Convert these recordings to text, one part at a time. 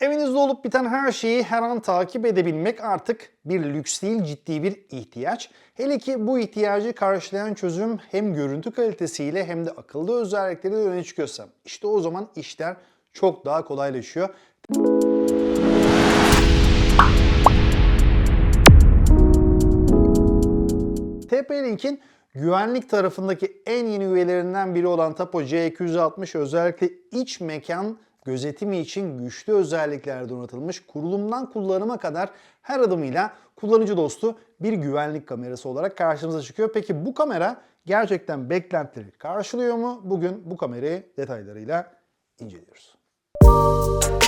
Evinizde olup biten her şeyi her an takip edebilmek artık bir lüks değil ciddi bir ihtiyaç. Hele ki bu ihtiyacı karşılayan çözüm hem görüntü kalitesiyle hem de akıllı özellikleriyle öne çıkıyorsa işte o zaman işler çok daha kolaylaşıyor. TP-Link'in güvenlik tarafındaki en yeni üyelerinden biri olan Tapo C260 özellikle iç mekan gözetimi için güçlü özellikler donatılmış kurulumdan kullanıma kadar her adımıyla kullanıcı dostu bir güvenlik kamerası olarak karşımıza çıkıyor. Peki bu kamera gerçekten beklentileri karşılıyor mu? Bugün bu kamerayı detaylarıyla inceliyoruz. Günümüzde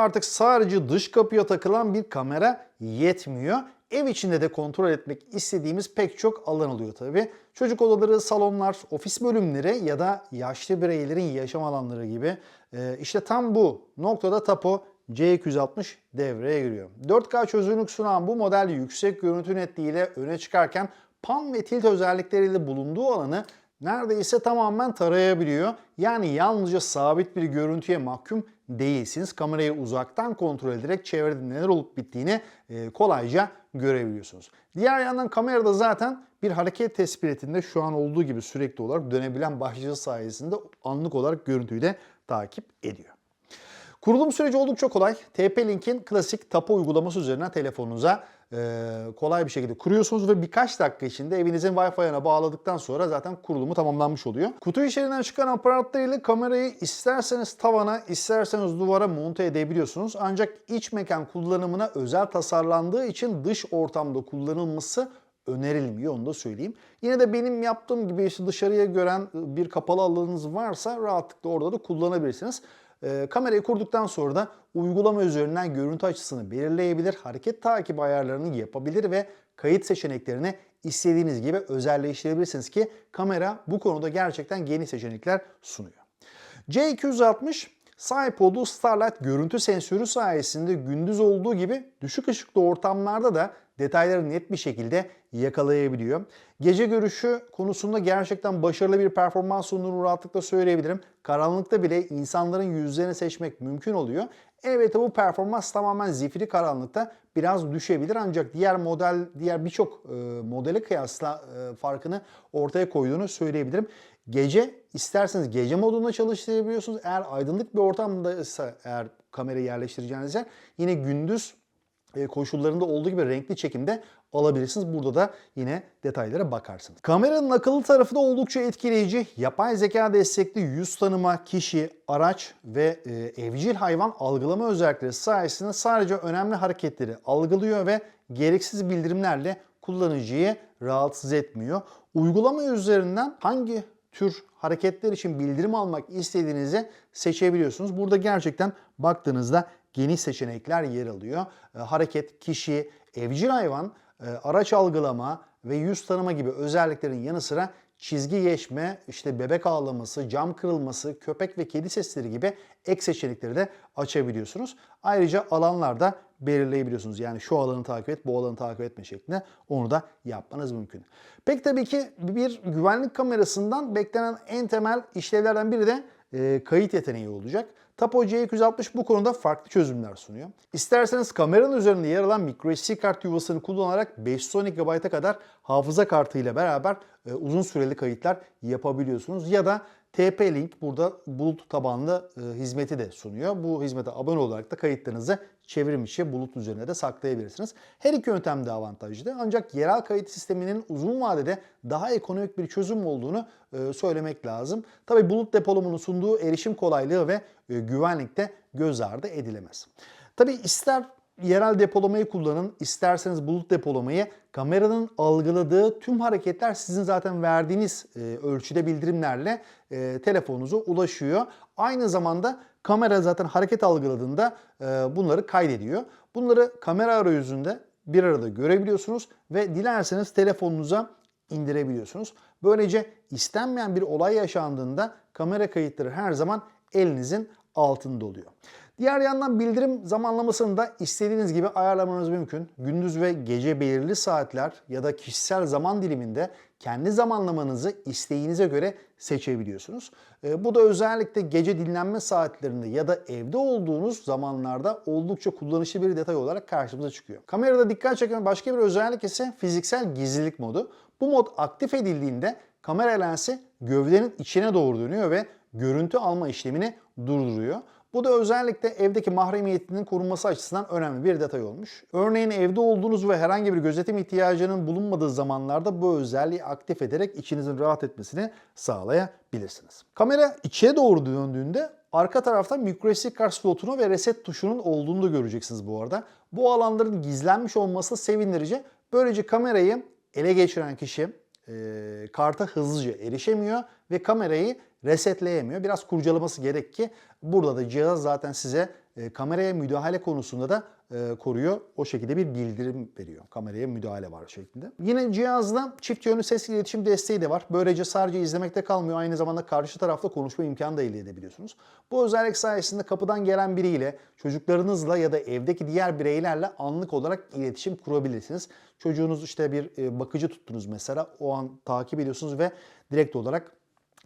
artık sadece dış kapıya takılan bir kamera yetmiyor. Ev içinde de kontrol etmek istediğimiz pek çok alan oluyor tabii. Çocuk odaları, salonlar, ofis bölümleri ya da yaşlı bireylerin yaşam alanları gibi. Ee, işte tam bu noktada Tapo C260 devreye giriyor. 4K çözünürlük sunan bu model yüksek görüntü netliğiyle öne çıkarken pan ve tilt özellikleriyle bulunduğu alanı neredeyse tamamen tarayabiliyor. Yani yalnızca sabit bir görüntüye mahkum değilsiniz. Kamerayı uzaktan kontrol ederek çevrede neler olup bittiğini e, kolayca görebiliyorsunuz. Diğer yandan kamerada zaten bir hareket tespitinde şu an olduğu gibi sürekli olarak dönebilen başlığı sayesinde anlık olarak görüntüyü de takip ediyor. Kurulum süreci oldukça kolay. TP-Link'in klasik Tapo uygulaması üzerinden telefonunuza kolay bir şekilde kuruyorsunuz ve birkaç dakika içinde evinizin Wi-Fi'ine bağladıktan sonra zaten kurulumu tamamlanmış oluyor. Kutu içerisinden çıkan aparatlarıyla kamerayı isterseniz tavana, isterseniz duvara monte edebiliyorsunuz. Ancak iç mekan kullanımına özel tasarlandığı için dış ortamda kullanılması önerilmiyor onu da söyleyeyim. Yine de benim yaptığım gibi işte dışarıya gören bir kapalı alanınız varsa rahatlıkla orada da kullanabilirsiniz. Ee, kamerayı kurduktan sonra da uygulama üzerinden görüntü açısını belirleyebilir, hareket takip ayarlarını yapabilir ve kayıt seçeneklerini istediğiniz gibi özelleştirebilirsiniz ki kamera bu konuda gerçekten geniş seçenekler sunuyor. C260 sahip olduğu Starlight görüntü sensörü sayesinde gündüz olduğu gibi düşük ışıklı ortamlarda da detayları net bir şekilde yakalayabiliyor. Gece görüşü konusunda gerçekten başarılı bir performans sunduğunu rahatlıkla söyleyebilirim. Karanlıkta bile insanların yüzlerini seçmek mümkün oluyor. Evet bu performans tamamen zifiri karanlıkta biraz düşebilir ancak diğer model diğer birçok e, modele kıyasla e, farkını ortaya koyduğunu söyleyebilirim. Gece isterseniz gece modunda çalıştırabiliyorsunuz. Eğer aydınlık bir ortamdaysa eğer kamerayı yerleştireceğiniz yer yine gündüz e, koşullarında olduğu gibi renkli çekimde alabilirsiniz. Burada da yine detaylara bakarsınız. Kameranın akıllı tarafı da oldukça etkileyici. Yapay zeka destekli yüz tanıma, kişi, araç ve e, evcil hayvan algılama özellikleri sayesinde sadece önemli hareketleri algılıyor ve gereksiz bildirimlerle kullanıcıyı rahatsız etmiyor. Uygulama üzerinden hangi tür hareketler için bildirim almak istediğinizi seçebiliyorsunuz. Burada gerçekten baktığınızda geniş seçenekler yer alıyor. E, hareket, kişi, evcil hayvan, e, araç algılama ve yüz tanıma gibi özelliklerin yanı sıra çizgi geçme, işte bebek ağlaması, cam kırılması, köpek ve kedi sesleri gibi ek seçenekleri de açabiliyorsunuz. Ayrıca alanlarda belirleyebiliyorsunuz. Yani şu alanı takip et, bu alanı takip etme şeklinde onu da yapmanız mümkün. Peki tabii ki bir güvenlik kamerasından beklenen en temel işlevlerden biri de e, kayıt yeteneği olacak. Tapo C260 bu konuda farklı çözümler sunuyor. İsterseniz kameranın üzerinde yer alan microSD kart yuvasını kullanarak 512 GB'a kadar hafıza kartıyla beraber e, uzun süreli kayıtlar yapabiliyorsunuz. Ya da TP-Link burada bulut tabanlı e, hizmeti de sunuyor. Bu hizmete abone olarak da kayıtlarınızı çevrim içi bulut üzerine de saklayabilirsiniz. Her iki yöntem de avantajlı ancak yerel kayıt sisteminin uzun vadede daha ekonomik bir çözüm olduğunu e, söylemek lazım. Tabi bulut depolamanın sunduğu erişim kolaylığı ve e, güvenlikte göz ardı edilemez. Tabi ister yerel depolamayı kullanın, isterseniz bulut depolamayı kameranın algıladığı tüm hareketler sizin zaten verdiğiniz e, ölçüde bildirimlerle e, telefonunuza ulaşıyor. Aynı zamanda kamera zaten hareket algıladığında e, bunları kaydediyor. Bunları kamera arayüzünde bir arada görebiliyorsunuz ve dilerseniz telefonunuza indirebiliyorsunuz. Böylece istenmeyen bir olay yaşandığında kamera kayıtları her zaman elinizin altında oluyor. Diğer yandan bildirim zamanlamasını da istediğiniz gibi ayarlamanız mümkün. Gündüz ve gece belirli saatler ya da kişisel zaman diliminde kendi zamanlamanızı isteğinize göre seçebiliyorsunuz. E, bu da özellikle gece dinlenme saatlerinde ya da evde olduğunuz zamanlarda oldukça kullanışlı bir detay olarak karşımıza çıkıyor. Kamerada dikkat çeken başka bir özellik ise fiziksel gizlilik modu. Bu mod aktif edildiğinde kamera lensi gövdenin içine doğru dönüyor ve görüntü alma işlemini durduruyor. Bu da özellikle evdeki mahremiyetinin korunması açısından önemli bir detay olmuş. Örneğin evde olduğunuz ve herhangi bir gözetim ihtiyacının bulunmadığı zamanlarda bu özelliği aktif ederek içinizin rahat etmesini sağlayabilirsiniz. Kamera içe doğru döndüğünde arka tarafta microSD kart slotunu ve reset tuşunun olduğunu da göreceksiniz bu arada. Bu alanların gizlenmiş olması sevindirici. Böylece kamerayı ele geçiren kişi e, karta hızlıca erişemiyor ve kamerayı resetleyemiyor. Biraz kurcalaması gerek ki burada da cihaz zaten size e, kameraya müdahale konusunda da e, koruyor. O şekilde bir bildirim veriyor. Kameraya müdahale var şeklinde. Yine cihazda çift yönlü ses iletişim desteği de var. Böylece sadece izlemekte kalmıyor. Aynı zamanda karşı tarafta konuşma imkanı da elde edebiliyorsunuz. Bu özellik sayesinde kapıdan gelen biriyle, çocuklarınızla ya da evdeki diğer bireylerle anlık olarak iletişim kurabilirsiniz. Çocuğunuz işte bir e, bakıcı tuttunuz mesela. O an takip ediyorsunuz ve direkt olarak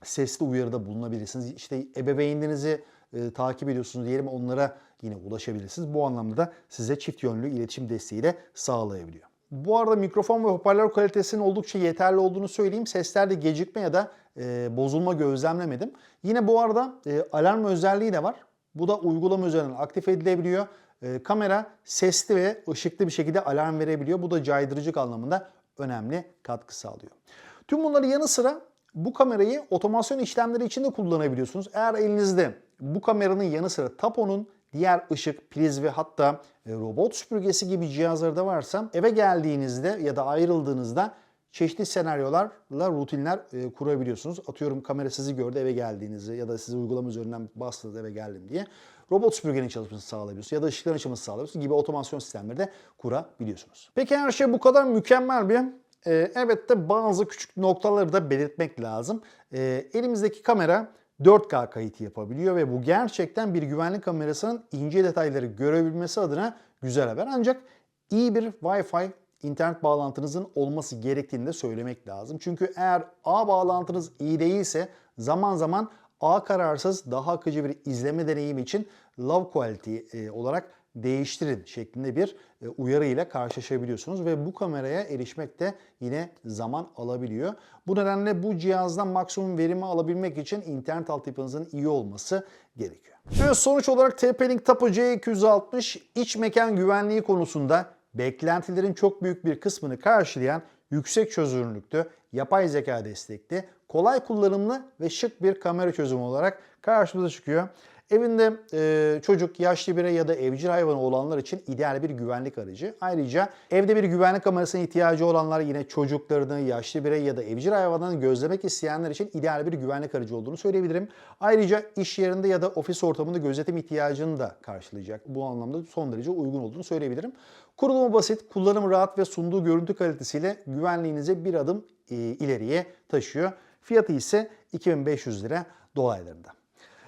sesli uyarıda bulunabilirsiniz. İşte ebeveynlerinizi e, takip ediyorsunuz diyelim onlara yine ulaşabilirsiniz. Bu anlamda da size çift yönlü iletişim desteği de sağlayabiliyor. Bu arada mikrofon ve hoparlör kalitesinin oldukça yeterli olduğunu söyleyeyim. Seslerde gecikme ya da e, bozulma gözlemlemedim. Yine bu arada e, alarm özelliği de var. Bu da uygulama üzerinden aktif edilebiliyor. E, kamera sesli ve ışıklı bir şekilde alarm verebiliyor. Bu da caydırıcılık anlamında önemli katkı sağlıyor. Tüm bunların yanı sıra bu kamerayı otomasyon işlemleri için de kullanabiliyorsunuz. Eğer elinizde bu kameranın yanı sıra Tapo'nun diğer ışık, priz ve hatta e, robot süpürgesi gibi cihazları da varsa eve geldiğinizde ya da ayrıldığınızda çeşitli senaryolarla rutinler e, kurabiliyorsunuz. Atıyorum kamera sizi gördü eve geldiğinizi ya da sizi uygulama üzerinden bastınız eve geldim diye. Robot süpürgenin çalışmasını sağlayabiliyorsunuz ya da ışıkların açılmasını sağlayabiliyorsunuz gibi otomasyon sistemleri de kurabiliyorsunuz. Peki her şey bu kadar mükemmel bir e, evet de bazı küçük noktaları da belirtmek lazım. E, elimizdeki kamera 4K kayıt yapabiliyor ve bu gerçekten bir güvenlik kamerasının ince detayları görebilmesi adına güzel haber. Ancak iyi bir Wi-Fi internet bağlantınızın olması gerektiğini de söylemek lazım. Çünkü eğer ağ bağlantınız iyi değilse zaman zaman ağ kararsız daha akıcı bir izleme deneyimi için low quality e, olarak değiştirin şeklinde bir e, uyarı ile karşılaşabiliyorsunuz ve bu kameraya erişmek de yine zaman alabiliyor. Bu nedenle bu cihazdan maksimum verimi alabilmek için internet altyapınızın iyi olması gerekiyor. Evet sonuç olarak TP-Link Tapo C260 iç mekan güvenliği konusunda beklentilerin çok büyük bir kısmını karşılayan yüksek çözünürlüklü, yapay zeka destekli, kolay kullanımlı ve şık bir kamera çözümü olarak karşımıza çıkıyor. Evinde e, çocuk, yaşlı birey ya da evcil hayvanı olanlar için ideal bir güvenlik aracı. Ayrıca evde bir güvenlik kamerasına ihtiyacı olanlar yine çocuklarını, yaşlı birey ya da evcil hayvanını gözlemek isteyenler için ideal bir güvenlik aracı olduğunu söyleyebilirim. Ayrıca iş yerinde ya da ofis ortamında gözetim ihtiyacını da karşılayacak. Bu anlamda son derece uygun olduğunu söyleyebilirim. Kurulumu basit, kullanımı rahat ve sunduğu görüntü kalitesiyle güvenliğinizi bir adım e, ileriye taşıyor. Fiyatı ise 2500 lira dolaylarında.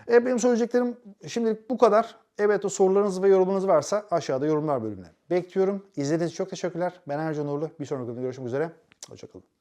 E, benim söyleyeceklerim şimdilik bu kadar. Evet o sorularınız ve yorumlarınız varsa aşağıda yorumlar bölümüne bekliyorum. İzlediğiniz için çok teşekkürler. Ben Ercan Uğurlu. Bir sonraki videoda görüşmek üzere. Hoşçakalın.